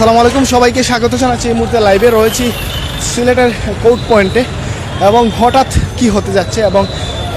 সালাম আলাইকুম সবাইকে স্বাগত জানাচ্ছি। এই মুহূর্তে লাইভে রয়েছি সিলেটের কোর্ট পয়েন্টে এবং হঠাৎ কি হতে যাচ্ছে এবং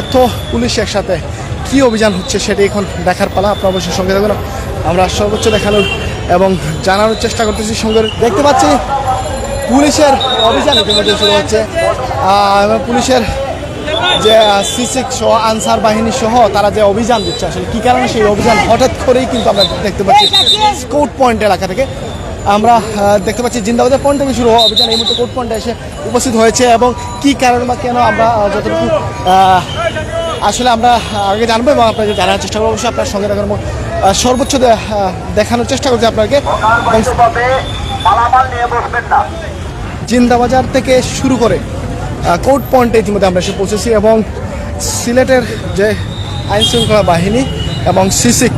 এত পুলিশ একসাথে কি অভিযান হচ্ছে সেটি এখন দেখার পালা। আপনার অবশ্যই সঙ্গে থাকুন। আমরা সর্বোচ্চ দেখানোর এবং জানানোর চেষ্টা করতেছি সঙ্গে। দেখতে পাচ্ছি পুলিশের অভিযান ইতিমধ্যে শুরু হচ্ছে। এবং পুলিশের যে সিসিক সহ আনসার বাহিনী সহ তারা যে অভিযান দিচ্ছে আসলে কী কারণে সেই অভিযান হঠাৎ করেই কিন্তু আমরা দেখতে পাচ্ছি স্কোট পয়েন্ট এলাকা থেকে। আমরা দেখতে পাচ্ছি জিন্দাবাদের পয়েন্ট শুরু হওয়া অভিযান এই মুহূর্তে কোর্ট পয়েন্টে এসে উপস্থিত হয়েছে এবং কি কারণ বা কেন আমরা যতটুকু আসলে আমরা আগে জানব এবং আপনাকে জানার চেষ্টা করব। অবশ্যই আপনার সঙ্গে দেখার সর্বোচ্চ দেখানোর চেষ্টা করছি আপনাকে। জিন্দাবাজার থেকে শুরু করে কোর্ট পয়েন্টে ইতিমধ্যে আমরা এসে পৌঁছেছি এবং সিলেটের যে আইন শৃঙ্খলা বাহিনী এবং সিসিক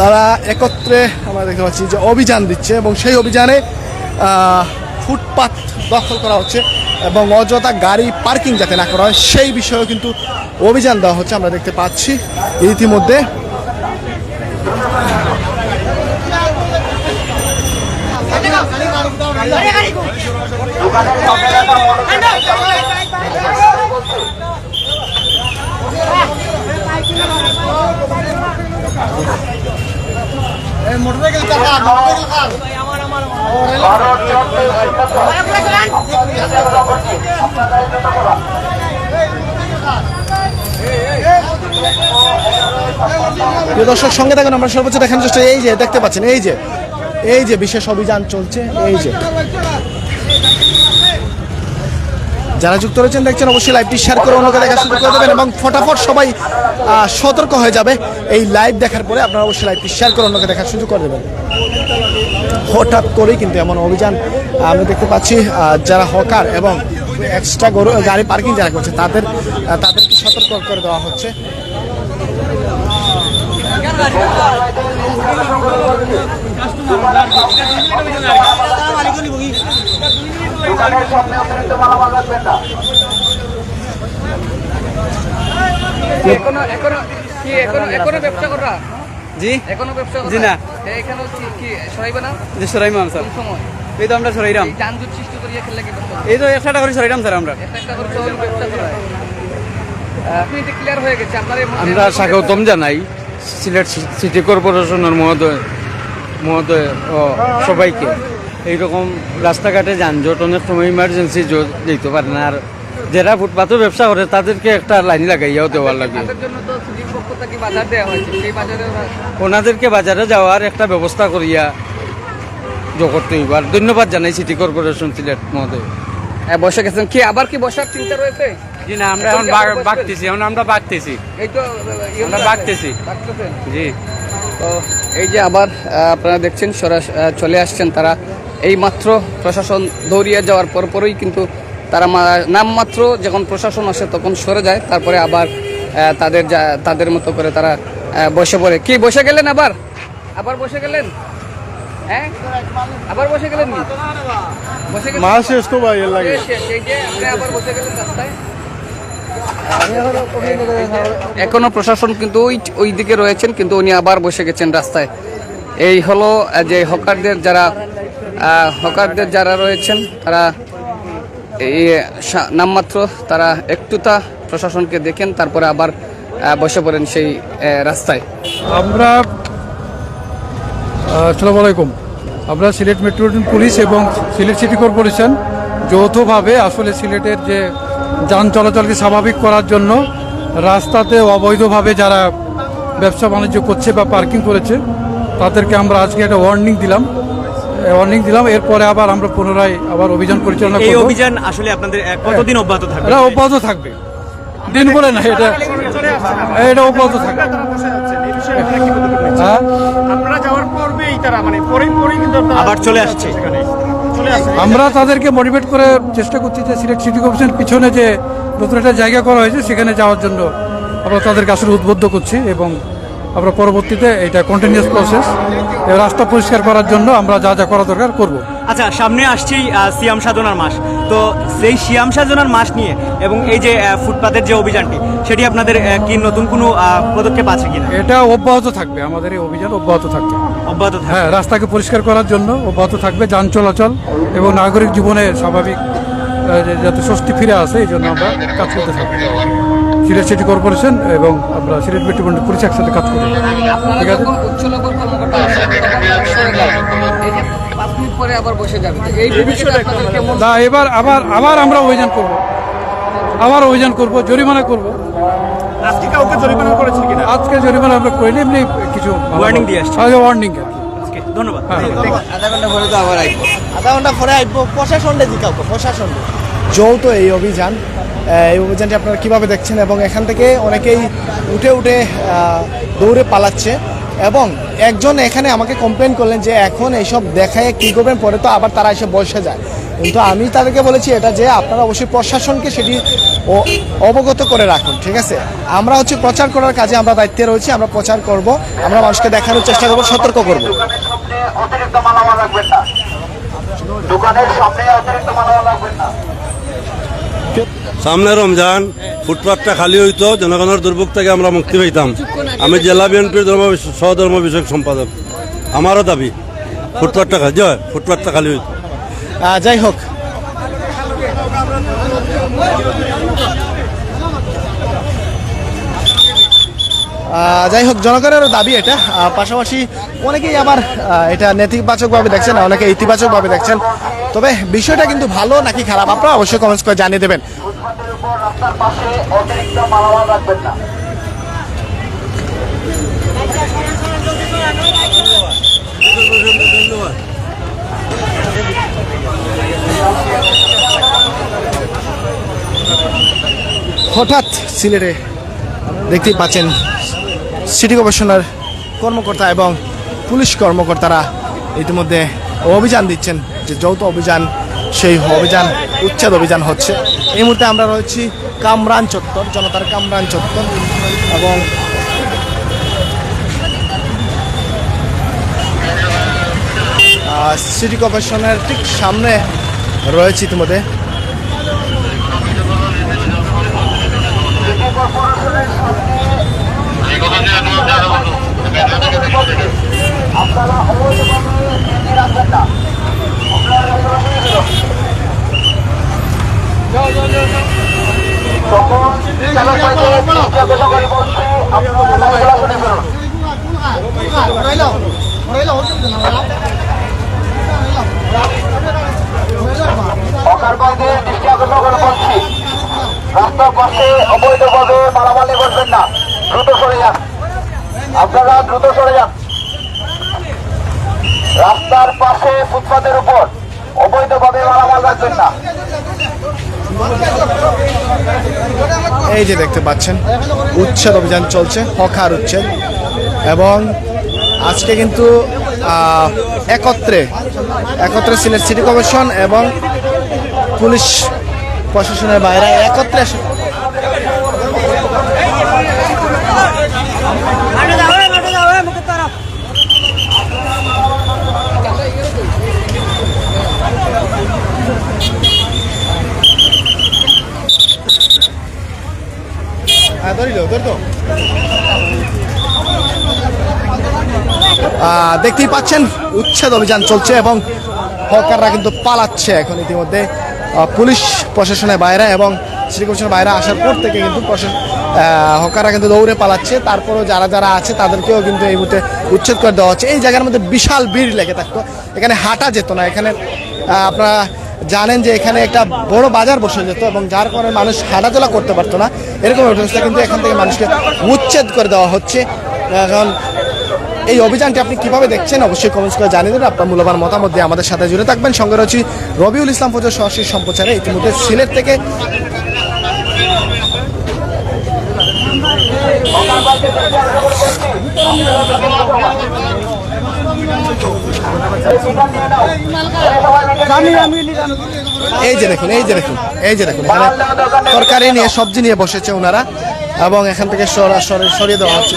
তারা একত্রে আমরা দেখতে পাচ্ছি যে অভিযান দিচ্ছে এবং সেই অভিযানে আহ, ফুটপাত দখল করা হচ্ছে এবং অযথা গাড়ি পার্কিং যাতে না করা হয় সেই বিষয়েও কিন্তু অভিযান দেওয়া হচ্ছে আমরা দেখতে পাচ্ছি ইতিমধ্যে ভারত চলতে প্রিয় দর্শক, সঙ্গে থাকুন, আমরা সর্বোচ্চ দেখানোর চেষ্টা এই যে, দেখতে পাচ্ছেন, এই যে এই যে বিশেষ অভিযান চলছে, এই যে। যারা যুক্ত রয়েছেন দেখছেন অবশ্যই লাইভটি শেয়ার করে অন্যকে দেখা শুরু করে দেবেন এবং ফটাফট সবাই সতর্ক হয়ে যাবে এই লাইভ দেখার পরে আপনারা অবশ্যই লাইভটি শেয়ার করে অন্যকে দেখার সুযোগ করে দেবেন হঠাৎ করেই কিন্তু এমন অভিযান আমরা দেখতে পাচ্ছি যারা হকার এবং এক্সট্রা গরু গাড়ি পার্কিং যারা করছে তাদের তাদেরকে সতর্ক করে দেওয়া হচ্ছে দোকানের সামনে অতিরিক্ত মালামাল রাখবেন না। এখনও এখনও কি এখনও এখনও ব্যবসা করা জি? এখনও ব্যবসা জি না। এখানে কি কি সরাইবে না? যে সরাইমাম স্যার। সময়? এই তো আমরা সরাইরাম। এই যানজট সৃষ্টি করিয়া খেললে কি ব্যবসা এই তো একশো টাকা করে সরাইরাম স্যার আমরা। একটা একটা করে চল ব্যবসা করা আপনি এটা ক্লিয়ার হয়ে গেছে আপনার আমরা স্বাগতম জানাই সিলেট সিটি কর্পোরেশনের মহোদয় মহোদয় সবাইকে। এইরকম রাস্তাঘাটে যানজট অনেক সময় ইমার্জেন্সি যেতে পারে না। আর যারা ফুটপাথে ব্যবসা করে তাদেরকে একটা লাইন লাগাইয়াও দেওয়ার লাগে। ওনাদেরকে বাজারে যাওয়ার একটা ব্যবস্থা করিয়া জগৎ আর ধন্যবাদ জানাই সিটি কর্পোরেশন সিলেট মহোদয়। হ্যাঁ, বসে গেছেন। কি আবার কি বসার চিন্তা রয়েছে? জি না আমরা এখন বাগতেছি এখন আমরা এই তো ইয়ে আমরা আছে। জি। তো এই যে আবার আপনারা দেখছেন সরাস চলে আসছেন তারা। এই মাত্র প্রশাসন দৌড়িয়ে যাওয়ার পরপরই কিন্তু তারা নামমাত্র যখন প্রশাসন আসে তখন সরে যায় তারপরে আবার তাদের যা- তাদের মতো করে তারা বসে পড়ে। কি বসে গেলেন আবার? আবার বসে গেলেন? হ্যাঁ? আবার বসে গেলেন বসে গেলেন মাল শেষ তো ভাই লাগে। শেষ, শেষ। এই যে আপনি আবার বসে গেলেন রাস্তায়। এখনও প্রশাসন কিন্তু ওই ওই দিকে রয়েছেন কিন্তু উনি আবার বসে গেছেন রাস্তায়। এই হলো যে হকারদের যারা হকারদের যারা রয়েছেন, তারা এই নামমাত্র তারা একটুতা প্রশাসনকে দেখেন, তারপরে আবার বসে পড়েন সেই রাস্তায়। আমরা আসসালামু আলাইকুম। আমরা সিলেট মেট্রোপলিটন পুলিশ এবং সিলেট সিটি কর্পোরেশন যৌথভাবে আসলে সিলেটের যে যান চলাচলকে স্বাভাবিক করার জন্য রাস্তাতে অবৈধভাবে যারা ব্যবসা বাণিজ্য করছে বা পার্কিং করেছে, তাদেরকে আমরা আজকে একটা ওয়ার্নিং দিলাম। ওয়ার্নিং দিলাম। এরপরে আবার আমরা পুনরায় আবার অভিযান পরিচালনা এই অভিযান আসলে আপনাদের কতদিন অব্যাহত থাকবে? এটা অব্যাহত থাকবে। দিন বলে না এটা এটা অব্যাহত থাকবে। হ্যাঁ। আপনারা যাওয়ার পূর্বেই তারা মানে পরেই পরেই কিন্তু আবার চলে আসছে। আমরা তাদেরকে মোটিভেট করে চেষ্টা করছি যে সিলেট সিটি কর্পোরেশন পিছনে যে নতুন একটা জায়গা করা হয়েছে সেখানে যাওয়ার জন্য আমরা তাদেরকে আসলে উদ্বুদ্ধ করছি এবং আমরা পরবর্তীতে এটা কন্টিনিউয়াস প্রসেস রাস্তা পরিষ্কার করার জন্য আমরা যা যা করা দরকার করব। আচ্ছা সামনে আসছেই আহ, সিয়াম সাধনার মাস। তো সেই সিয়াম সাধনার মাস নিয়ে এবং এই যে ফুটপাতের যে অভিযানটি সেটি আপনাদের কি নতুন কোনো পদক্ষেপ আছে কিনা? এটা অব্যাহত থাকবে আমাদের এই অভিযান অব্যাহত থাকবে। অব্যাহত হ্যাঁ রাস্তাকে পরিষ্কার করার জন্য অব্যাহত থাকবে যান চলাচল এবং নাগরিক জীবনে স্বাভাবিক যাতে স্বস্তি ফিরে আসে এই জন্য আমরা কাজ করতে থাকব। সিলেট সিটি কর্পোরেশন এবং আমরা সিলেট মেট্রোপলিটন পুলিশ একসাথে কাজ করি। ঠিক আছে? পরে তো না এবার আবার আবার আমরা অভিযান করব। আবার অভিযান করব জরিমানা করব। আজকে কাউকে জরিমানা করেছেন কিনা? আজকে জরিমানা আমরা করিনি এমনি কিছু Warning দিয়ে আসছে। ওয়ার্নিং আর কি আবার ধন্যবাদ। আধা ঘণ্টা পরে আসব প্রশাসন জিকাও প্রশাসন যৌথ এই অভিযান। এই অভিযানটি আপনারা কীভাবে দেখছেন এবং এখান থেকে অনেকেই উঠে উঠে দৌড়ে পালাচ্ছে এবং একজন এখানে আমাকে কমপ্লেন করলেন যে এখন এইসব দেখায় কী করবেন, পরে তো আবার তারা এসে বসে যায়। কিন্তু আমি তাদেরকে বলেছি, এটা যে আপনারা অবশ্যই প্রশাসনকে সেটি অবগত করে রাখুন, ঠিক আছে? আমরা হচ্ছে প্রচার করার কাজে আমরা দায়িত্বে রয়েছি, আমরা প্রচার করব, আমরা মানুষকে দেখানোর চেষ্টা করব, সতর্ক করব। দোকানের সামনে অতিরিক্ত মালামাল রাখবেন না। সামনে রমজান ফুটপাথটা খালি হইতো, জনগণের দুর্ভোগ থেকে আমরা মুক্তি পাইতাম। আমি জেলা বিএনপির ধর্ম সহধর্ম বিষয়ক সম্পাদক। আমারও দাবি ফুটপাথটা খালি, জয় ফুটপাথটা খালি হইতো। যাই হোক। যাই হোক জনগণের দাবি এটা। পাশাপাশি অনেকেই আবার এটা নেতিবাচকভাবে দেখছেন, অনেকে ইতিবাচকভাবে দেখছেন। তবে বিষয়টা কিন্তু ভালো নাকি খারাপ, আপনারা অবশ্যই কমেন্টস করে জানিয়ে দেবেন। হঠাৎ সিলেটে দেখতেই পাচ্ছেন সিটি কর্পোরেশনের কর্মকর্তা এবং পুলিশ কর্মকর্তারা ইতিমধ্যে অভিযান দিচ্ছেন যে যৌথ অভিযান, সেই অভিযান, উচ্ছেদ অভিযান হচ্ছে। এই মুহূর্তে আমরা রয়েছি কামরান চত্বর, জনতার কামরান চত্বর এবং সিটি কর্পোরেশনের ঠিক সামনে রয়েছে ইতিমধ্যে আপনারা অবৈধভাবে এগিয়ে রাখবেন না তখন চালককে জিজ্ঞাসাবাদ করছে আপনারা লাইনগুলো শুনে ফেলুন করছি। রাস্তার পাশে অবৈধভাবে মারামারি করবেন না। দ্রুত আপনারা দ্রুত যান। রাস্তার পাশে ফুটপাতের উপর অবৈধভাবে মারামাল রাখবেন না। এই যে দেখতে পাচ্ছেন, উচ্ছেদ অভিযান চলছে, হকার উচ্ছেদ, এবং আজকে কিন্তু একত্রে একত্রে সিলেট সিটি কর্পোরেশন এবং পুলিশ প্রশাসনের বাইরে একত্রে হ্যাঁ ধরিল ধর তো আহ, দেখতেই পাচ্ছেন, উচ্ছেদ অভিযান চলছে এবং হকাররা কিন্তু পালাচ্ছে এখন ইতিমধ্যে। পুলিশ প্রশাসনের বাইরে এবং সিটি কমিশনের বাইরে আসার পর থেকে কিন্তু হকাররা কিন্তু দৌড়ে পালাচ্ছে। তারপরেও যারা যারা আছে, তাদেরকেও কিন্তু এই মুহূর্তে উচ্ছেদ করে দেওয়া হচ্ছে। এই জায়গার মধ্যে বিশাল ভিড় লেগে থাকতো। এখানে হাঁটা যেত না। এখানে আপনারা জানেন যে এখানে একটা বড় বাজার বসে যেত এবং যার কারণে মানুষ হাঁটাচলা করতে পারতো না। এরকম অবস্থা কিন্তু এখান থেকে মানুষকে উচ্ছেদ করে দেওয়া হচ্ছে। এখন এই অভিযানটি আপনি কীভাবে দেখছেন? অবশ্যই কমেন্টস করে জানিয়ে দেবেন। আপনার মূল্যবান মতামত দিয়ে আমাদের সাথে জুড়ে থাকবেন। সঙ্গে রয়েছে রবিউল ইসলাম ফজর সরাসরি সম্প্রচারে। ইতিমধ্যে সিলেট থেকে এই যে দেখুন, এই যে দেখুন, এই যে দেখুন। তরকারি নিয়ে সবজি নিয়ে বসেছে ওনারা। এবং এখান থেকে সরাসরি সরিয়ে দেওয়া হচ্ছে।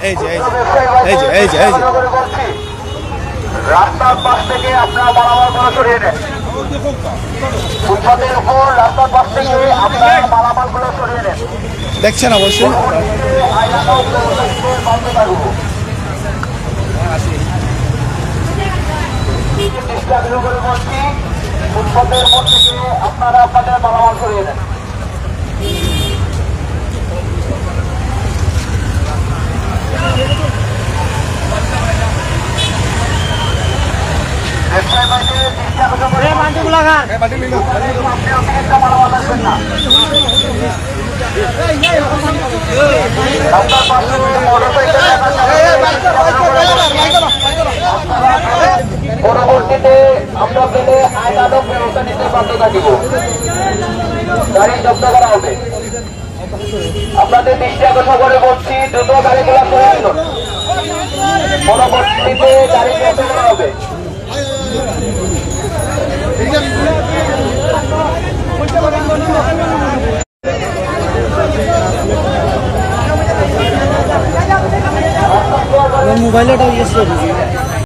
এই যে এই যে এই যে এই যে রাস্তার পাশ থেকে আপনারা মালামালগুলো সরিয়ে নেন দেখছেন অবশ্যই ফুটপাতের উপর থেকে আপনারা আপনাদের মালামাল সরিয়ে ব্যবসায় বাইরে পরবর্তীতে আমরা পেলে আইনানুক ব্যবস্থা নিতে বাধ্য থাকিব গাড়ি জব্দ করা হবে। আপনাদের দৃষ্টি আকর্ষণ করে বলছি দ্রুত গাড়িগুলো দিন পরবর্তীতে গাড়ি জব্দ করা হবে। মোবাইলটা ইয়েছে